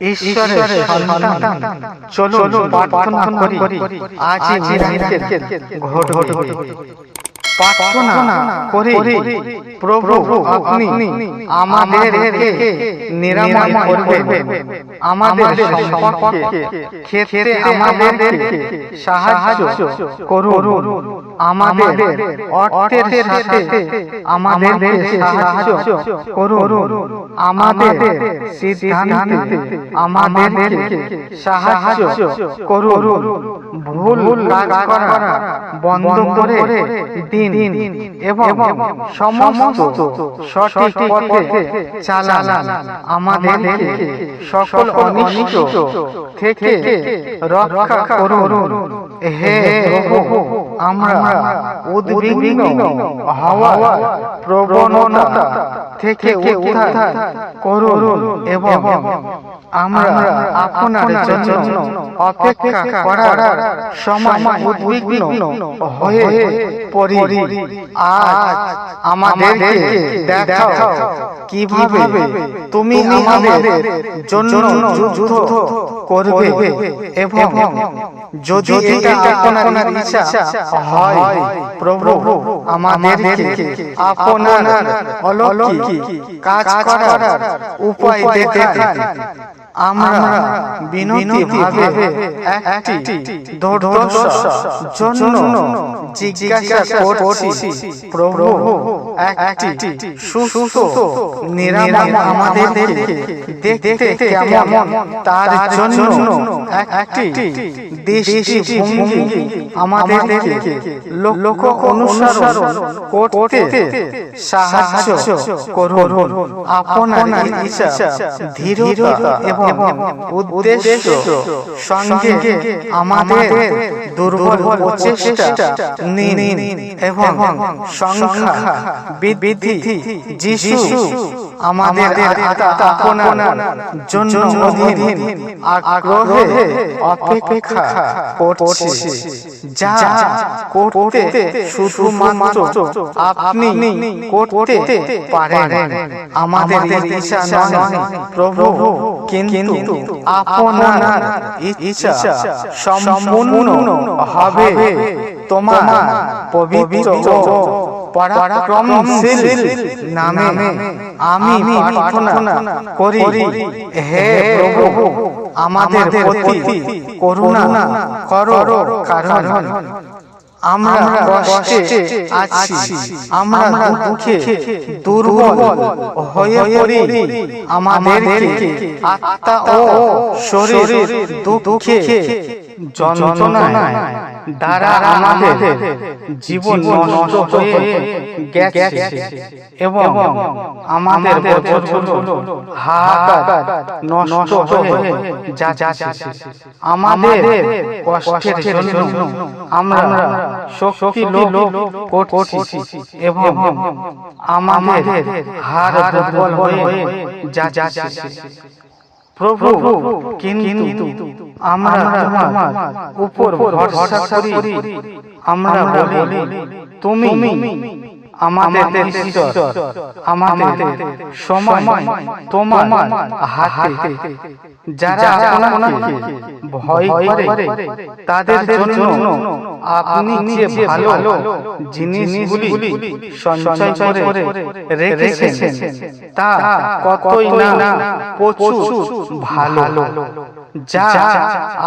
ঈশ্বরের সন্তান। চলুন প্রার্থনা করি। আজ মিরাকেল ঘট ঘট প্রার্থনা করি। প্রভু আপনি আমাদেরকে নিরাময় করবেন। আমাদের সম্পর্কে খেতে আমাদেরকে সাহায্য করুন। আমাদের অর্থের সাথে আমাদেরকে সাহায্য করুন। আমাদের সিদ্ধান্তে আমাদেরকে সাহায্য করুন। ভুল কাজ করা বন্ধ করে দিন। এবং সমস্ত সঠিক পথে চালান। আমাদেরকে সকল অনিষ্ট থেকে রক্ষা করুন। হে প্রভু। আমরা উদ্বিগ্ন হওয়ার প্রবণতা থেকে উদ্ধার করুন এবং আমরা আপনার জন্য অপেক্ষা করার সময় উদ্বিগ্ন হয়ে পড়ি। আজ আমাদেরকে দেখাও কীভাবে তুমি আমাদের জন্য যুদ্ধ করবে এবং যদি আপনার ইচ্ছা হয় প্রভু আমাদেরকে আপনার অলৌকিক কাজ করার উপায় দেখান আমরা বিনতি ভাবে একটি জন্য জিজ্ঞাসা করছি, প্রভু একটি সুস্থ নিরাময় আমাদেরকে দেখতে কেমন তার জন্য একটি দেশি ভঙ্গি আমাদেরকে লক্ষ্য অনুসরণ করতে সাহায্য করুন। আপনার ইচ্ছা ধীরতা এবং উদ্দেশ্য সঙ্গে আমাদের দুর্বল প্রচেষ্টা নিন এবং সংখ্যা বৃদ্ধি যিশু আমাদের আপনার জন্য অধীন আগ্রহে অপেক্ষা করছে। যা করতে শুধুমাত্র আপনি করতে পারেন। আমাদের ইচ্ছা নয় প্রভু কিন্তু আপনার ইচ্ছা সম্পূর্ণ হবে তোমার পবিত্র পরাক্রমশীল নামে আমি প্রার্থনা করি। হে প্রভু আমাদের প্রতি করুণা করো কারণ আমরা কষ্টে আছি। আমরা দুঃখে দুর্বল হয়ে পড়ি। আমাদেরকে আত্মা ও শরীর দুঃখে যন্ত্রণায় দ্বারা আমাদের জীবন নষ্ট হয়ে গেছে এবং আমাদের হয়ে যাচ্ছে। আমাদের কষ্টের জন্য আমরা এবং আমাদের হার দুর্বল হয়ে যাচ্ছে। প্রভু কিন্তু আমরা তোমার উপর ভরসা করি। আমরা বলি তুমি আমাদের ঈশ্বর আমাদের সময় তোমার হাতে। যারা আপনাকে ভয় করে তাদের জন্য আপনি যে ভালো জিনিসগুলি সঞ্চয় করে রেখেছেন তা কতই না প্রচুর ভালো। যা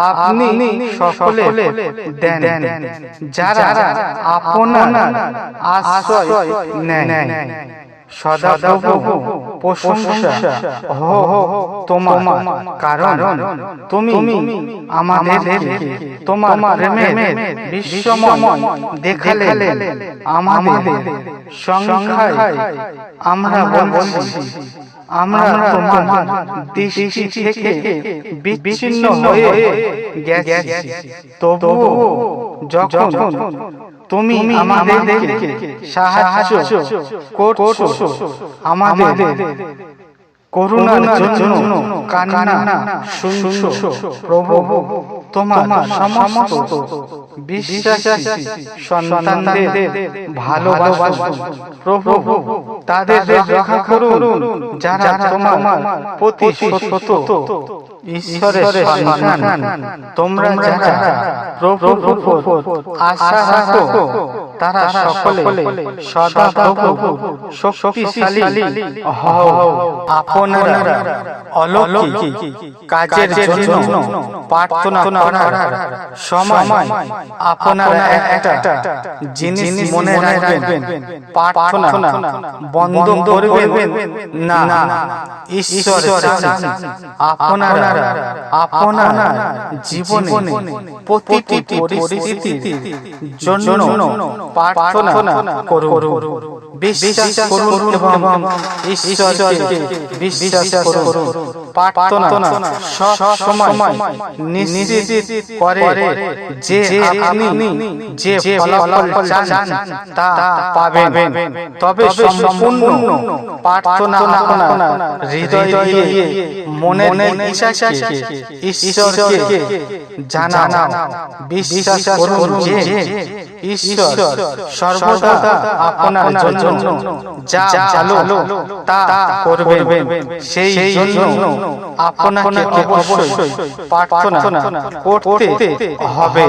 আপনি সকলে দেন যারা আপনার আশ্রয় নেয়। সদা প্রভু প্রশংসা হো তোমার কারণ। তুমি আমাদেরকে, তোমার বিশ্বময় দেখালে আমাদের সংখ্যায় আমরা বলছি, আমরা তোমার দৃষ্টি থেকে বিচ্ছিন্ন হয়ে গেছি। তবুও যখন তুমি আমাদেরকে সাহায্য করছ আমাদের করুণার জন্য কান্না, শুনছো, প্রভু, তোমার সমস্ত বিশ্বাসী সন্তানদের ভালোবাসুন প্রভু, তাদের রক্ষা করুন, যারা তোমার প্রতি সত্য ঈশ্বরের সন্তান তোমরা যারা উপর আশা তারা সকলে সদা প্রভু শক্তিশালী হও। আপনারা অলৌকিক কাজের জন্য প্রার্থনা করার সময় আপনারা একটা জিনিস মনে রাখবেন। প্রার্থনা বন্ধ করবেন না। ঈশ্বর চান আপনারা আপনার জীবনে প্রতিটি পরিস্থিতির জন্য প্রার্থনা করুন। বিশ্বাস করুন এবং ঈশ্বরকে বিশ্বাস করুন। সব সময় নিশ্চিত করে যে আপনি যে ফলাফল চান তা পাবেন। তবে সম্পূর্ণ প্রার্থনা হৃদয় দিয়ে মনের ইচ্ছাকে ঈশ্বরকে জানাও। বিশ্বাস করুন যে ঈশ্বর সর্বদা আপনার জন্য যা ভালো তা করবেন। সেই জন্য আপনাকে অবশ্যই প্রার্থনা করতে হবে।